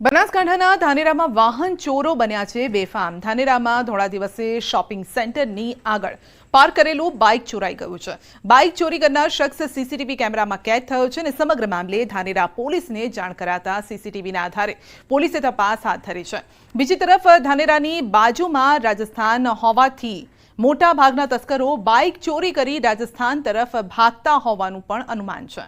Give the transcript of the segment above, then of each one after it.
બનાસકાંઠાના ધાનેરામાં વાહન ચોરો બન્યા છે, બેફામ. ધાનેરામાં ધોળા દિવસે શોપિંગ સેન્ટરની આગળ પાર્ક કરેલું બાઇક ચોરાઈ ગયું છે. બાઇક ચોરી કરનાર શખ્સ સીસીટીવી કેમેરામાં કેદ થયો છે અને સમગ્ર મામલે ધાનેરા પોલીસને જાણ કરાતા સીસીટીવીના આધારે પોલીસે તપાસ હાથ ધરી છે. બીજી તરફ, ધાનેરાની બાજુમાં રાજસ્થાન હોવાથી મોટા ભાગના તસ્કરો બાઇક ચોરી કરી રાજસ્થાન તરફ ભાગતા હોવાનું પણ અનુમાન છે.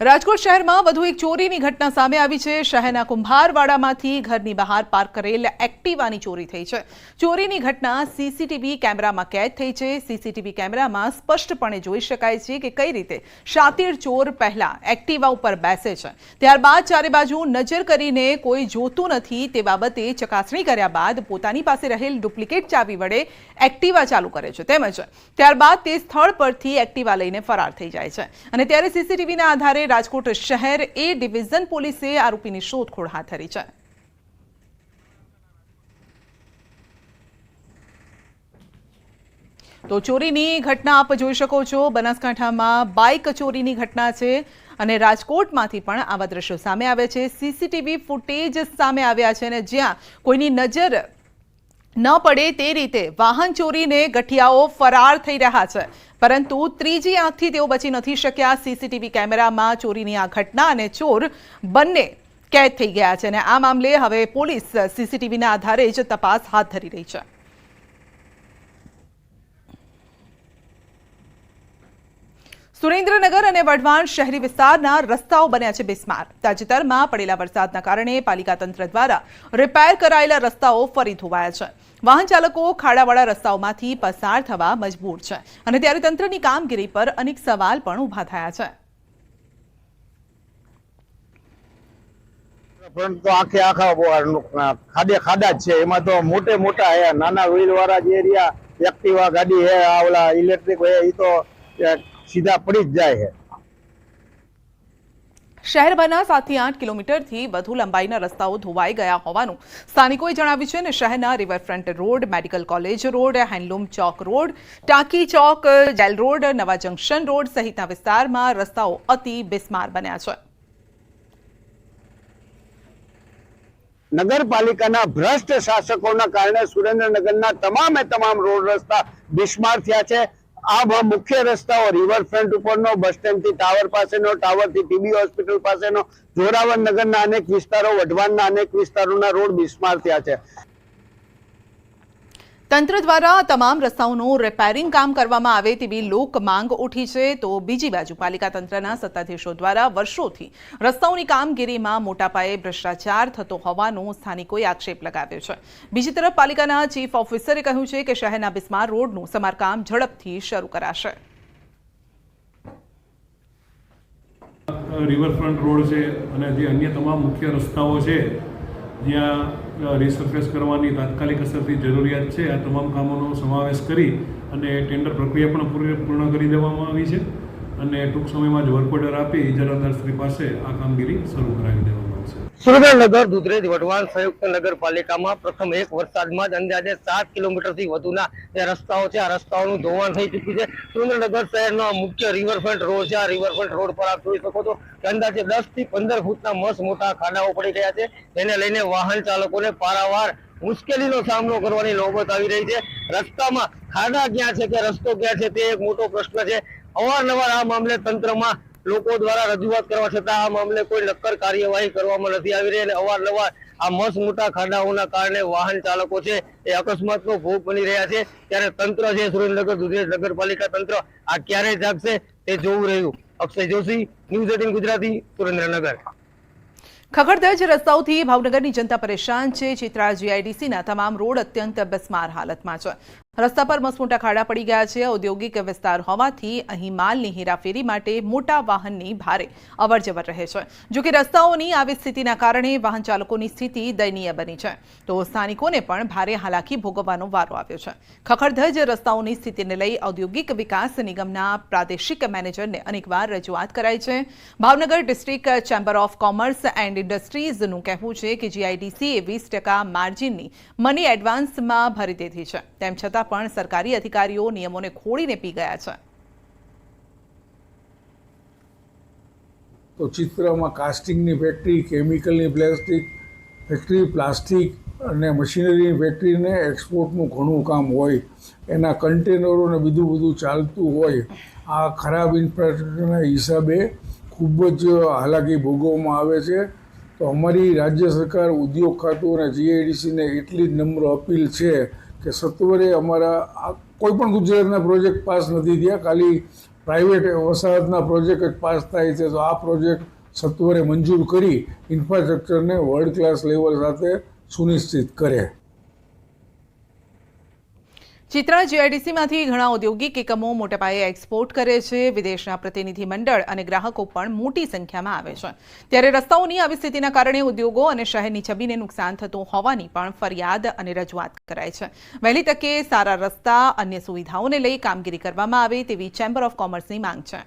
રાજકોટ શહેરમાં વધુ એક ચોરીની ઘટના સામે આવી છે. શહેરના કુંભારવાડામાંથી ઘરની બહાર પાર્ક કરેલ એક્ટિવાની ચોરી થઈ છે. ચોરીની ઘટના સીસીટીવી કેમેરામાં કેદ થઈ છે. સીસીટીવી કેમેરામાં સ્પષ્ટપણે જોઈ શકાય છે કે કઈ રીતે શાતીર ચોર પહેલા એક્ટિવા ઉપર બેસે છે. ત્યારબાદ ચારે બાજુ નજર કરીને કોઈ જોતું નથી તે બાબતે ચકાસણી કર્યા બાદ પોતાની પાસે રહેલ ડુપ્લિકેટ ચાવી વડે એક્ટિવા ચાલુ કરે છે તેમજ ત્યારબાદ તે સ્થળ પરથી એક્ટિવા લઈને ફરાર થઈ જાય છે. અને ત્યારે સીસીટીવીના આધારે રાજકોટ શહેર એ ડિવિઝન પોલીસે આરોપીની શોધખોળ હાથ ધરી છે. તો ચોરીની ઘટના આપ જોઈ શકો છો. બનાસકાંઠામાં બાઇક ચોરીની ઘટના છે અને રાજકોટમાંથી પણ આવા દ્રશ્યો સામે આવ્યા છે. સીસીટીવી ફૂટેજ સામે આવ્યા છે અને જ્યાં કોઈની નજર ન પડે તે રીતે વાહન ચોરીને ગઠિયાઓ ફરાર થઈ રહ્યા છે. પરંતુ ત્રીજી આંખથી તેઓ બચી નથી શક્યા. સીસીટીવી કેમેરામાં ચોરીની આ ઘટના અને ચોર બંને કેદ થઈ ગયા છે અને આ મામલે હવે પોલીસ સીસીટીવીના આધારે જ તપાસ હાથ ધરી રહી છે. સુરેન્દ્રનગર અને વઢવાણ શહેરી વિસ્તારના રસ્તાઓ બન્યા છે બિસ્માર. તાજેતરમાં પડેલા વરસાદના કારણે પાલિકા તંત્ર દ્વારા રિપેર કરાયેલા રસ્તાઓ ફરી ધોવાયા છે. વાહન ચાલકો ખાડાવાળા રસ્તાઓમાંથી પસાર થવા મજબૂર છે અને ત્યારે તંત્રની કામગીરી પર અનેક સવાલ પણ ઊભા થયા છે. ફ્રન્ટ તો આખે આખા ખાડે ખાડા છે. એમાં તો મોટે મોટા નાના વ્હીલ વાળા જે એરિયા એક્ટિવા ગાડી હે આવલા ઇલેક્ટ્રિક હે એ તો સીધા પડી જ જાય છે. શહેરભરના સાતથી આઠ કિલોમીટરથી વધુ લંબાઈના રસ્તાઓ ધોવાઈ ગયા હોવાનું સ્થાનિકોએ જણાવ્યું છે અને શહેરના riverfront road medical college road handloom ચોક રોડ ટાંકી ચોક જેલ રોડ નવા જંકશન રોડ સહિતના વિસ્તારમાં રસ્તાઓ અતિ બિસ્માર બન્યા છે. નગરપાલિકાના ભ્રષ્ટ શાસકોના કારણે સુરેન્દ્રનગરના તમામે તમામ રોડ રસ્તા બિસ્માર થયા છે. આ મુખ્ય રસ્તાઓ રિવરફ્રન્ટ ઉપરનો બસ સ્ટેન્ડથી ટાવર પાસેનો ટાવરથી ટીબી હોસ્પિટલ પાસેનો જોરાવર નગરના અનેક વિસ્તારો, વઢવાણના અનેક વિસ્તારોના રોડ બિસ્માર થયા છે. તંત્ર દ્વારા તમામ રસ્તાઓનું રિપેરિંગ કામ કરવામાં આવે તેવી લોક માંગ ઉઠી છે. તો બીજી બાજુ પાલિકા તંત્રના સત્તાધીશો દ્વારા વર્ષોથી રસ્તાઓની કામગીરીમાં મોટા પાયે ભ્રષ્ટાચાર થતો હોવાનો સ્થાનિકોએ આક્ષેપ લગાવ્યો છે. બીજી તરફ પાલિકાના ચીફ ઓફિસરે કહ્યું છે કે શહેરના બિસ્માર રોડનું સમારકામ ઝડપથી શરૂ કરાશે. રિવરફ્રન્ટ રોડ છે અને જે અન્ય તમામ મુખ્ય રસ્તાઓ છે, જ્યાં રિસર્ફેસ કરવાની તાત્કાલિક અસરથી જરૂરિયાત છે. આ તમામ કામોનો સમાવેશ કરી અને ટેન્ડર પ્રક્રિયા પણ પૂરી પૂર્ણ કરી દેવામાં આવી છે. અને ટૂંક સમયમાં જ વર્ક ઓર્ડર આપી ઇજારાદાર શ્રી પાસે આ કામગીરી શરૂ કરાવી દેવામાં સુરેન્દ્રનગર દુધરેજ વઢવાણ સંયુક્ત નગરપાલિકામાં પ્રથમ એક વરસાદમાં જ અંદાજે સાત કિલોમીટરથી વધુના જે રસ્તાઓ છે, આ રસ્તાઓનું ધોવાણ થઈ ચૂક્યું છે. સુરેન્દ્રનગર શહેરનો મુખ્ય રિવરફ્રન્ટ રોડ છે. આ રિવરફ્રન્ટ રોડ પર આપ જોઈ શકો છો કે અંદાજે દસથી પંદર ફૂટના મસ્ત મોટા ખાડાઓ પડી ગયા છે. જેને લઈને વાહન ચાલકોને પારાવાર મુશ્કેલીનો સામનો કરવાની નોબત આવી રહી છે. રસ્તામાં ખાડા ક્યાં છે કે રસ્તો ક્યાં છે તે એક મોટો પ્રશ્ન છે. અવારનવાર આ મામલે તંત્રમાં લોકો દ્વારા રજૂઆત કરવા છતાં આ મામલે કોઈ નક્કર કાર્યવાહી કરવામાં નથી આવી રહી અને અવારનવાર આ મસ મોટા ખાડાઓના કારણે વાહન ચાલકો છે એ અકસ્માતનો ભોગ બની રહ્યા છે. ત્યારે તંત્ર છે, સુરેન્દ્રનગર દુધરેજ નગરપાલિકા તંત્ર આ ક્યારે જાગશે તે જોવું રહ્યું. Akshay Joshi, news eighteen Gujarati, Surendranagar. ખગડધજ રસ્તાઓથી ભાવનગરની જનતા પરેશાન છે. ચિત્રા જીઆઈડીસીના તમામ રોડ અત્યંત બિસ્માર હાલતમાં છે. રસ્તા પર મસમોટા ખાડા પડી ગયા છે. ઔદ્યોગિક વિસ્તાર હોવાથી અહીં માલની હેરાફેરી માટે મોટા વાહનની ભારે અવરજવર રહે છે. જોકે રસ્તાઓની આવી સ્થિતિના કારણે વાહન ચાલકોની સ્થિતિ દયનીય બની છે. તો સ્થાનિકોને પણ ભારે હાલાકી ભોગવવાનો વારો આવ્યો છે. ખખડધજ રસ્તાઓની સ્થિતિને લઈ ઔદ્યોગિક વિકાસ નિગમના પ્રાદેશિક મેનેજરને અનેકવાર રજૂઆત કરાઈ છે. Bhavnagar district chamber of commerce and ઇન્ડસ્ટ્રીઝનું કહેવું છે કે જીઆઈડીસીએ વીસ ટકા માર્જિનની મની એડવાન્સમાં ભરી દીધી છે. તેમ છતાં પણ સરકારી અધિકારીઓ નિયમોને ખોળીને પી ગયા છે. તો ચિત્રમાં કાસ્ટિંગની ફેક્ટરી, કેમિકલની પ્લાસ્ટિક, ફેક્ટરી પ્લાસ્ટિક અને મશીનરીની ફેક્ટરીને એક્સપોર્ટનું ઘણું કામ હોય. એના કન્ટેનરો ને બીજું બધું ચાલતું હોય. આ ખરાબ ઇન્ફ્રાસ્ટ્રક્ચરના હિસાબે ખૂબ જ હાલાકી ભોગવવામાં આવે છે. તો અમારી રાજ્ય સરકાર ઉદ્યોગ ખાતું અને જીઆઈડીસીને એટલી જ નમ્ર અપીલ છે કે સત્વરે અમારા કોઈ પણ ગુજરાતના પ્રોજેક્ટ પાસ નથી થયા. ખાલી પ્રાઇવેટ વસાહતના પ્રોજેક્ટ જ પાસ થાય છે. તો આ પ્રોજેક્ટ સત્વરે મંજૂર કરી ઇન્ફ્રાસ્ટ્રક્ચરને વર્લ્ડ ક્લાસ લેવલ સાથે સુનિશ્ચિત કરે. ચિત્રા જીઆઈડીસીમાંથી ઘણા ઔદ્યોગિક એકમો મોટા પાયે એક્સપોર્ટ કરે છે. વિદેશના પ્રતિનિધિ મંડળ અને ગ્રાહકો પણ મોટી સંખ્યામાં આવે છે. ત્યારે રસ્તાઓની આવી સ્થિતિના કારણે ઉદ્યોગો અને શહેરની છબીને નુકસાન થતું હોવાની પણ ફરિયાદ અને રજૂઆત કરાય છે. વહેલી તકે સારા રસ્તા, અન્ય સુવિધાઓને લઈ કામગીરી કરવામાં આવે તેવી ચેમ્બર ઓફ કોમર્સની માંગ છે.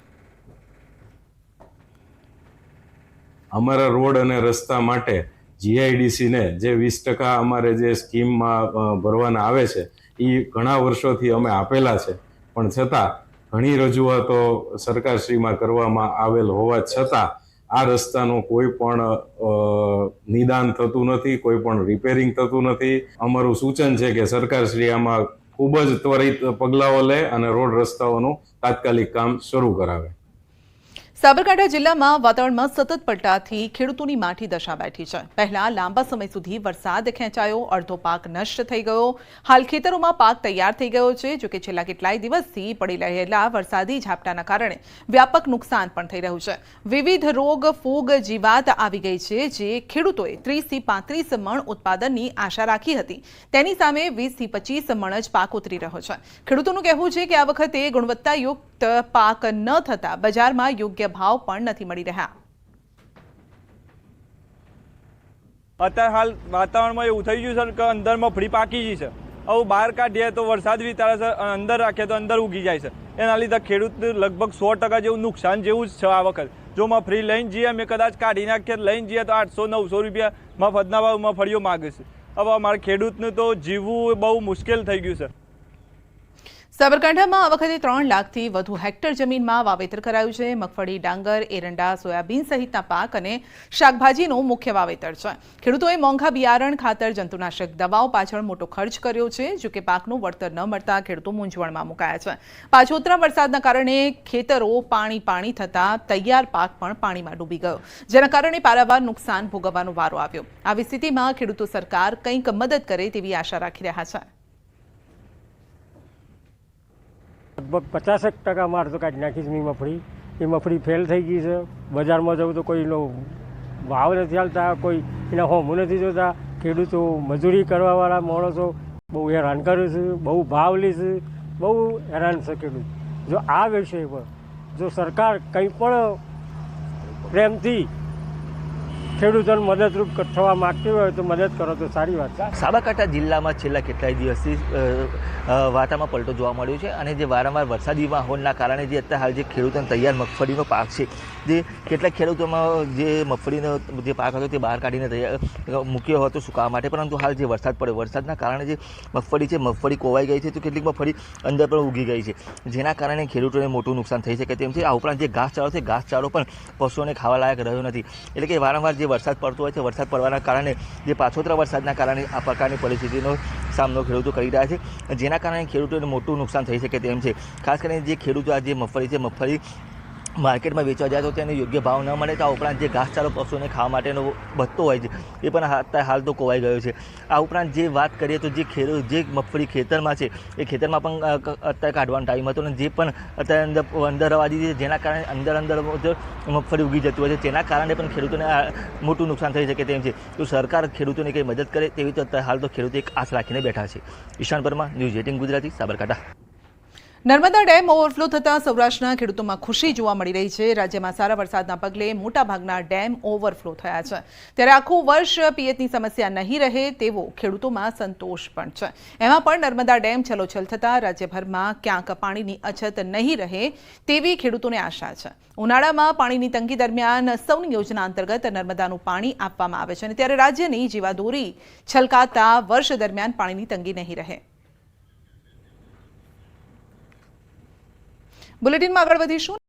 અમારા રોડ અને રસ્તા માટે જીઆઈડીસીને જે વીસ ટકા અમારે જે સ્કીમમાં ભરવાના આવે છે એ ઘણા વર્ષોથી અમે આપેલા છે. પણ છતાં ઘણી રજૂઆતો સરકારશ્રીમાં કરવામાં આવેલ હોવા છતાં આ રસ્તાનું કોઈ પણ નિદાન થતું નથી, કોઈ પણ રિપેરિંગ થતું નથી. અમારું સૂચન છે કે સરકારશ્રી આમાં ખૂબ જ ત્વરિત પગલાઓ લે અને રોડ રસ્તાઓનું તાત્કાલિક કામ શરૂ કરાવે. સાબરકાંઠા જિલ્લામાં વાતાવરણમાં સતત પલટાથી ખેડૂતોની માઠી દશા બેઠી છે. પહેલા લાંબા સમય સુધી વરસાદ ખેંચાયો, અડધો પાક નષ્ટ થઈ ગયો. હાલ ખેતરોમાં પાક તૈયાર થઈ ગયો છે, જોકે છેલ્લા કેટલાય દિવસથી પડી રહેલા વરસાદી ઝાપટાના કારણે વ્યાપક નુકસાન પણ થઈ રહ્યું છે. વિવિધ રોગ, ફૂગ, જીવાત આવી ગઈ છે, જે ખેડૂતોએ ત્રીસથી પાંત્રીસ મણ ઉત્પાદનની આશા રાખી હતી. તેની સામે વીસથી પચીસ મણ જ પાક ઉતરી રહ્યો છે. ખેડૂતોનું કહેવું છે કે આ વખતે ગુણવત્તાયુક્ત પાક ન થતા બજારમાં યોગ્ય ભાવ પણ નથી મળી રહ્યા. અત્યારે હાલ વાતાવરણમાં એવું થઈ ગયું છે કે અંદરમાં ફળી પાકી ગઈ છે. હવે બહાર કાઢીએ તો વરસાદ વિતારે છે, અંદર રાખીએ તો અંદર ઉગી જાય છે. એના લીધે ખેડૂતને લગભગ સો ટકા જેવું નુકસાન જેવું જ છે આ વખત. જો ફ્રી લઈને જઈએ, અમે કદાચ કાઢી નાખીએ, લઈને જઈએ તો આઠસો, નવસો રૂપિયા મફતના ભાવ મફળીઓ માગે છે. હવે અમારા ખેડૂતને તો જીવવું બહુ મુશ્કેલ થઈ ગયું છે. સાબરકાંઠામાં આ વખતે ત્રણ લાખથી વધુ હેક્ટર જમીનમાં વાવેતર કરાયું છે. મગફળી, ડાંગર, એરંડા, સોયાબીન સહિતના પાક અને શાકભાજીનું મુખ્ય વાવેતર છે. ખેડૂતોએ મોંઘા બિયારણ, ખાતર, જંતુનાશક દવાઓ પાછળ મોટો ખર્ચ કર્યો છે જો કે પાકનું વળતર ન મળતા ખેડૂતો મૂંઝવણમાં મુકાયા છે. પાછોતરા વરસાદના કારણે ખેતરો પાણી પાણી થતા તૈયાર પાક પણ પાણીમાં ડૂબી ગયો. જેના કારણે પારાવાર નુકસાન ભોગવવાનો વારો આવ્યો. આવી સ્થિતિમાં ખેડૂતો સરકાર કંઈક મદદ કરે તેવી આશા રાખી રહ્યા છે. લગભગ પચાસેક ટકા માર તો કાઢી નાખી મેં મફળી. એ મફળી ફેલ થઈ ગઈ છે. બજારમાં જવું તો કોઈનો ભાવ નથી હાલતા, કોઈ એના હોમું નથી જોતા. ખેડૂતો મજૂરી કરવાવાળા માણસો બહુ હેરાન કરે છે, બહુ ભાવ લે છે, બહુ હેરાન છે ખેડૂત. જો આ વિષય પર જો સરકાર કંઈ પણ પ્રેમથી ખેડૂતોને મદદરૂપ થવા માગતી હોય તો મદદ કરો, તો સારી વાત છે. સાબરકાંઠા જિલ્લામાં છેલ્લા કેટલાય દિવસથી વાતામાં પલટો જોવા મળ્યો છે અને જે વારંવાર વરસાદી માહોલના કારણે જે અત્યારે હાલ જે ખેડૂતોને તૈયાર મગફળીનો પાક છે, જે કેટલાક ખેડૂતોમાં જે મગફળીનો જે પાક હતો તે બહાર કાઢીને તૈયાર મૂક્યો હતો સુકાવા માટે, પરંતુ હાલ જે વરસાદ પડ્યો, વરસાદના કારણે જે મગફળી છે, મગફળી કોવાઈ ગઈ છે, તો કેટલીક મગફળી અંદર પણ ઉગી ગઈ છે. જેના કારણે ખેડૂતોને મોટું નુકસાન થઈ શકે તેમ છે. આ ઉપરાંત જે ઘાસચારો છે, ઘાસચારો પણ પશુઓને ખાવા લાયક રહ્યો નથી. એટલે કે વારંવાર જે વરસાદ પડતો હોય છે. વરસાદ પડવાના કારણે જે પાછોતરા વરસાદના કારણે આ પ્રકારની પરિસ્થિતિનો સામનો ખેડૂતો કરી રહ્યા છે. જેના કારણે ખેડૂતોને મોટું નુકસાન થઈ શકે તેમ છે. ખાસ કરીને જે ખેડૂતો આ જે મગફળી છે, મગફળી માર્કેટમાં વેચવા જાય તો તેને યોગ્ય ભાવ ન મળે. તો આ ઉપરાંત જે ઘાસચારો પશુઓને ખાવા માટેનો વધતો હોય છે, એ પણ અત્યારે હાલ તો કોવાઈ ગયો છે. આ ઉપરાંત જે વાત કરીએ તો જે ખેડૂત જે મગફળી ખેતરમાં છે, એ ખેતરમાં પણ અત્યારે કાઢવાનો ટાઈમ હતો અને જે પણ અત્યારે અંદર અંદર રવા દીધી જેના કારણે અંદર અંદર મગફળી ઉગી જતી હોય છે. તેના કારણે પણ ખેડૂતોને મોટું નુકસાન થઈ શકે તેમ છે. તો સરકાર ખેડૂતોને કંઈ મદદ કરે તેવી તો અત્યારે હાલ તો ખેડૂતો એક આશ રાખીને બેઠા છે. Ishan Parmar, news eighteen Gujarati, Sabarkantha. Narmada dam overflow થતાં સૌરાષ્ટ્રના ખેડૂતોમાં ખુશી જોવા મળી રહી છે. રાજ્યમાં સારા વરસાદના પગલે મોટાભાગના ડેમ ઓવરફ્લો થયા છે. ત્યારે આખું વર્ષ પિયતની સમસ્યા નહીં રહે તેવો ખેડૂતોમાં સંતોષ પણ છે. એમાં પણ નર્મદા ડેમ છલોછલ થતાં રાજ્યભરમાં ક્યાંક પાણીની અછત નહીં રહે તેવી ખેડૂતોને આશા છે. ઉનાળામાં પાણીની તંગી દરમિયાન સૌની યોજના અંતર્ગત નર્મદાનું પાણી આપવામાં આવે છે અને ત્યારે રાજ્યની જીવાદોરી છલકાતા વર્ષ દરમિયાન પાણીની તંગી નહીં રહે. બુલેટિનમાં આગળ વધીશું.